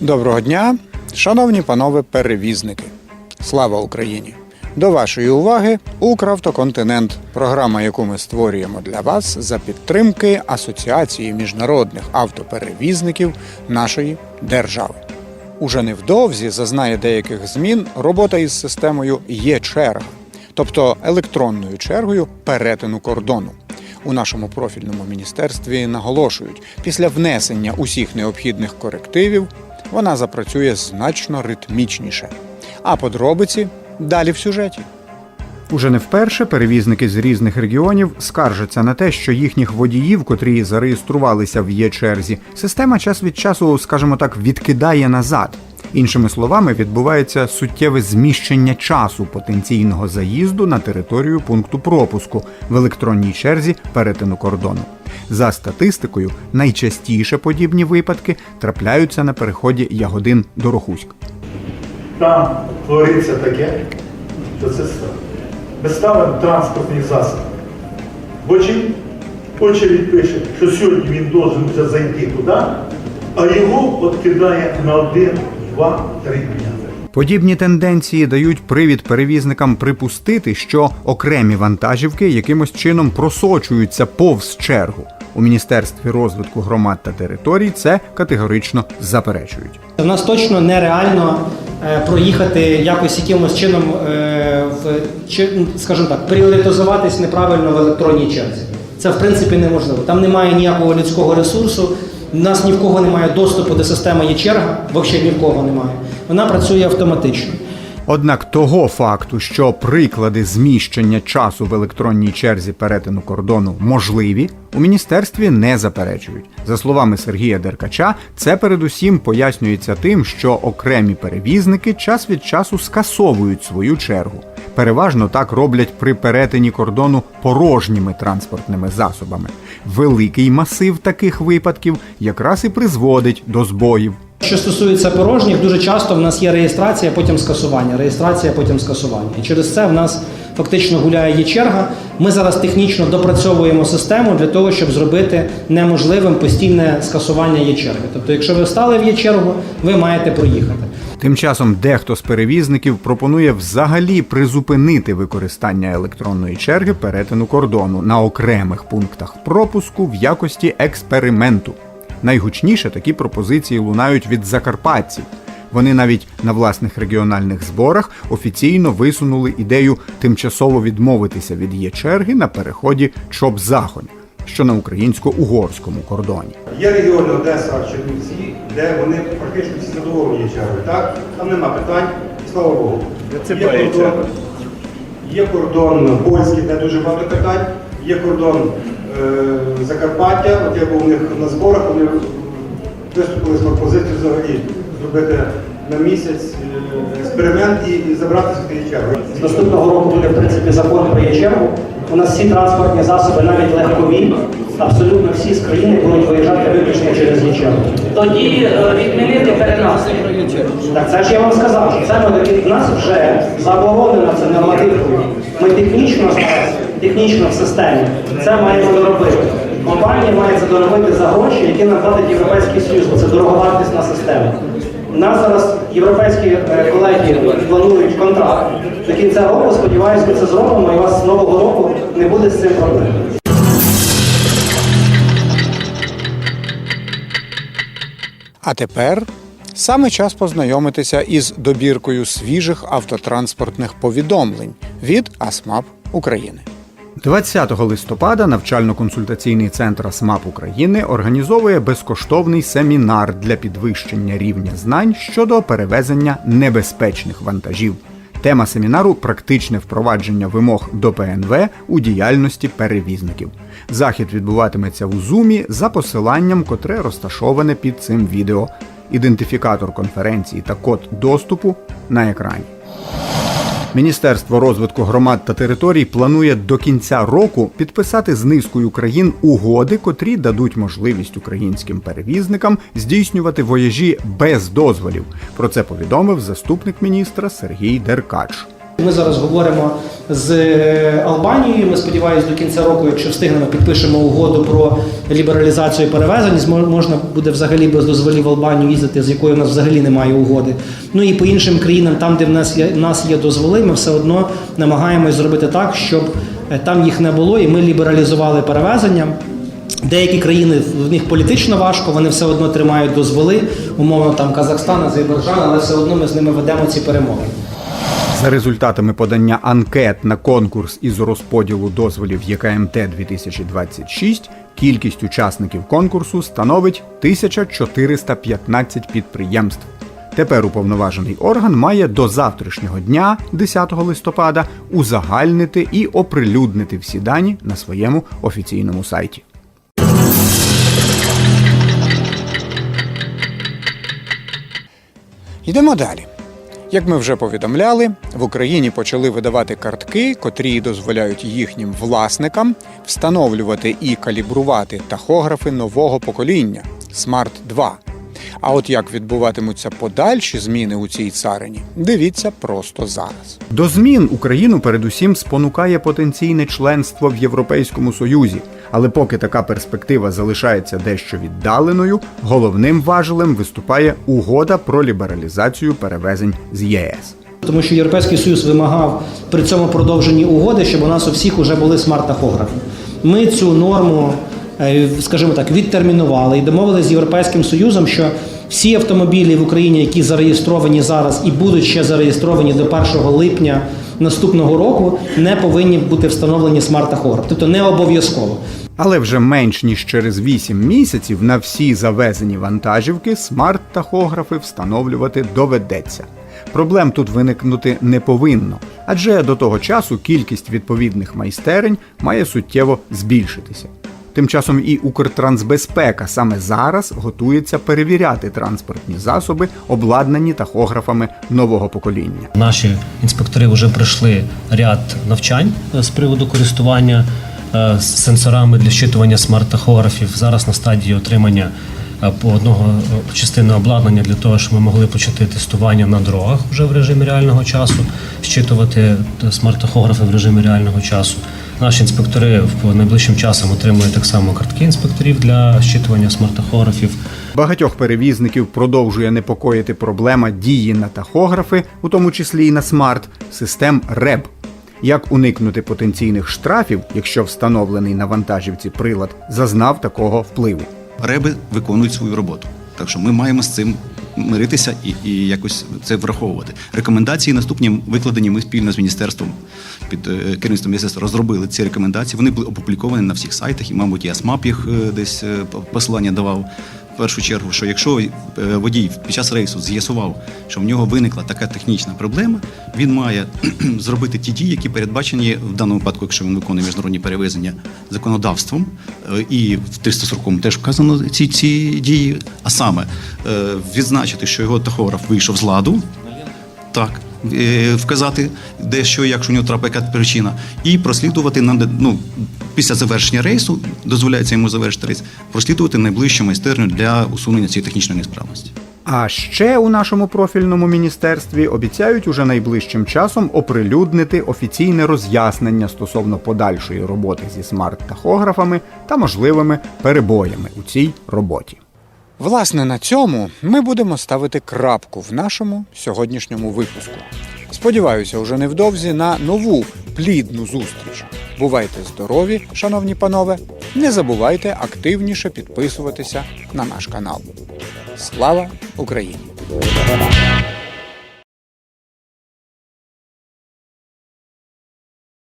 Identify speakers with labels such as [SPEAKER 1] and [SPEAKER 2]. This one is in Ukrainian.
[SPEAKER 1] Доброго дня, шановні панове перевізники. Слава Україні! До вашої уваги Укравтоконтинент, програма, яку ми створюємо для вас за підтримки Асоціації міжнародних автоперевізників нашої держави. Уже невдовзі зазнає деяких змін робота із системою є черга, тобто електронною чергою перетину кордону. У нашому профільному міністерстві наголошують, після внесення усіх необхідних корективів вона запрацює значно ритмічніше. А подробиці далі в сюжеті. Уже не вперше перевізники з різних регіонів скаржаться на те, що їхніх водіїв, котрі зареєструвалися в є-черзі, система час від часу, скажімо так, відкидає назад. Іншими словами, відбувається суттєве зміщення часу потенційного заїзду на територію пункту пропуску в електронній черзі перетину кордону. За статистикою, найчастіше подібні випадки трапляються на переході Ягодин до Рохуськ.
[SPEAKER 2] там твориться таке, що це безставен транспортний засіб. Бо чим пише, що сьогодні він вже зайти туди, а його от кидає на один, два, три дні.
[SPEAKER 1] Подібні тенденції дають привід перевізникам припустити, що окремі вантажівки якимось чином просочуються повз чергу. У міністерстві розвитку громад та територій це категорично заперечують.
[SPEAKER 3] У нас точно нереально е, проїхати якось якимось чином е, в чи, скажімо так, пріоритизуватись неправильно в електронній черзі. Це в принципі неможливо. Там немає ніякого людського ресурсу. У нас ні в кого немає доступу до системи є черга, взагалі ні в кого немає. Вона працює автоматично.
[SPEAKER 1] Однак того факту, що приклади зміщення часу в електронній черзі перетину кордону можливі, у міністерстві не заперечують. За словами Сергія Деркача, це передусім пояснюється тим, що окремі перевізники час від часу скасовують свою чергу. Переважно так роблять при перетині кордону порожніми транспортними засобами. Великий масив таких випадків якраз і призводить до збоїв.
[SPEAKER 3] Що стосується порожніх, дуже часто в нас є реєстрація, потім скасування, реєстрація, потім скасування. І через це в нас фактично гуляє є черга. Ми зараз технічно допрацьовуємо систему для того, щоб зробити неможливим постійне скасування є черги. Тобто, якщо ви встали в є чергу, ви маєте проїхати.
[SPEAKER 1] Тим часом дехто з перевізників пропонує взагалі призупинити використання електронної черги перетину кордону на окремих пунктах пропуску в якості експерименту. Найгучніше такі пропозиції лунають від закарпатців. Вони навіть на власних регіональних зборах офіційно висунули ідею тимчасово відмовитися від є черги на переході Чоп-Захонь, що на українсько-угорському кордоні.
[SPEAKER 4] Є регіони Одеса, Чернівці, де вони практично всі задоволені чергою, так? Там нема питань, слава Богу. Є кордон, є кордон польський, де дуже багато питань, є кордон е, Закарпаття, от я був у них на зборах, вони виступили з пропозицією взагалі зробити на місяць експеримент і, і забратися з тієї черги.
[SPEAKER 3] З наступного року буде в принципі закон про є чергу. У нас всі транспортні засоби, навіть легкові, абсолютно всі з країни будуть виїжджати виключно через є чергу.
[SPEAKER 5] Тоді е, відмінити переносити.
[SPEAKER 3] Так це ж я вам сказав, що це ми таки в нас вже заборонено це нормативкою. Ми технічно зараз, технічно в системі це маємо доробити. Компанія має це доробити за гроші, які нам платить Європейський Союз, бо це дороговартісна система. У нас зараз європейські е, колеги планують контракт. До кінця року, сподіваюся, ми це зробимо, і у вас з нового року не буде з цим проблем.
[SPEAKER 1] А тепер саме час познайомитися із добіркою свіжих автотранспортних повідомлень від АСМАП України. 20 листопада навчально-консультаційний центр АСМАП України організовує безкоштовний семінар для підвищення рівня знань щодо перевезення небезпечних вантажів. Тема семінару практичне впровадження вимог до ПНВ у діяльності перевізників. Захід відбуватиметься у Зумі за посиланням, котре розташоване під цим відео. Ідентифікатор конференції та код доступу на екрані. Міністерство розвитку громад та територій планує до кінця року підписати з низкою країн угоди, котрі дадуть можливість українським перевізникам здійснювати вояжі без дозволів. Про це повідомив заступник міністра Сергій Деркач.
[SPEAKER 3] Ми зараз говоримо з е, Албанією. Ми сподіваємось, до кінця року, якщо встигнемо, підпишемо угоду про лібералізацію перевезень. Можна буде взагалі без дозволів в Албанію їздити, з якою у нас взагалі немає угоди. Ну і по іншим країнам, там, де в нас є, в нас є дозволи, ми все одно намагаємось зробити так, щоб е, там їх не було, і ми лібералізували перевезення. Деякі країни в них політично важко, вони все одно тримають дозволи, умовно там Казахстан, Азербайджан, але все одно ми з ними ведемо ці перемоги.
[SPEAKER 1] За результатами подання анкет на конкурс із розподілу дозволів ЄКМТ 2026, кількість учасників конкурсу становить 1415 підприємств. Тепер уповноважений орган має до завтрашнього дня, 10 листопада, узагальнити і оприлюднити всі дані на своєму офіційному сайті. Йдемо далі. Як ми вже повідомляли, в Україні почали видавати картки, котрі дозволяють їхнім власникам встановлювати і калібрувати тахографи нового покоління Smart 2. А от як відбуватимуться подальші зміни у цій царині, дивіться просто зараз. До змін Україну передусім спонукає потенційне членство в Європейському Союзі. Але поки така перспектива залишається дещо віддаленою, головним важелем виступає угода про лібералізацію перевезень з ЄС.
[SPEAKER 3] Тому що Європейський Союз вимагав при цьому продовженні угоди, щоб у нас у всіх вже були смарт-тахографи. Ми цю норму, е, скажімо так, відтермінували і домовилися з Європейським Союзом, що всі автомобілі в Україні, які зареєстровані зараз і будуть ще зареєстровані до 1 липня наступного року, не повинні бути встановлені смарт-тахограф. Тобто не обов'язково.
[SPEAKER 1] Але вже менш ніж через 8 місяців на всі завезені вантажівки смарт-тахографи встановлювати доведеться. Проблем тут виникнути не повинно, адже до того часу кількість відповідних майстерень має суттєво збільшитися. Тим часом і Укртрансбезпека саме зараз готується перевіряти транспортні засоби, обладнані тахографами нового покоління.
[SPEAKER 6] Наші інспектори вже пройшли ряд навчань е, з приводу користування е, сенсорами для щитування смарт-тахографів. Зараз на стадії отримання е, по одного частини обладнання для того, щоб ми могли почати тестування на дорогах вже в режимі реального часу, щитувати смарт-тахографи в режимі реального часу. Наші інспектори в найближчим часом отримують так само картки інспекторів для щитування смарт-тахографів.
[SPEAKER 1] Багатьох перевізників продовжує непокоїти проблема дії на тахографи, у тому числі і на смарт, систем РЕБ. Як уникнути потенційних штрафів, якщо встановлений на вантажівці прилад зазнав такого впливу?
[SPEAKER 7] реби виконують свою роботу. Так що ми маємо з цим миритися і, і якось це враховувати. Рекомендації наступні викладені. Ми спільно з міністерством під е, керівництвом міністерства розробили ці рекомендації. Вони були опубліковані на всіх сайтах, і, мабуть, я СМАП їх е, десь е, посилання давав. Першу чергу, що якщо е, водій під час рейсу з'ясував, що в нього виникла така технічна проблема, він має зробити ті дії, які передбачені в даному випадку, якщо він виконує міжнародні перевезення законодавством, е, і в 340 теж вказано ці, ці дії, а саме е, відзначити, що його тахограф вийшов з ладу, так. Е, Вказати, де що, якщо у нього трапила яка причина, і прослідувати на ну, після завершення рейсу, дозволяється йому завершити рейс, прослідувати найближчу майстерню для усунення цієї технічної несправності.
[SPEAKER 1] А ще у нашому профільному міністерстві обіцяють уже найближчим часом оприлюднити офіційне роз'яснення стосовно подальшої роботи зі смарт-тахографами та можливими перебоями у цій роботі. Власне, на цьому ми будемо ставити крапку в нашому сьогоднішньому випуску. Сподіваюся, уже невдовзі на нову плідну зустріч. Бувайте здорові, шановні панове! Не забувайте активніше підписуватися на наш канал. Слава Україні!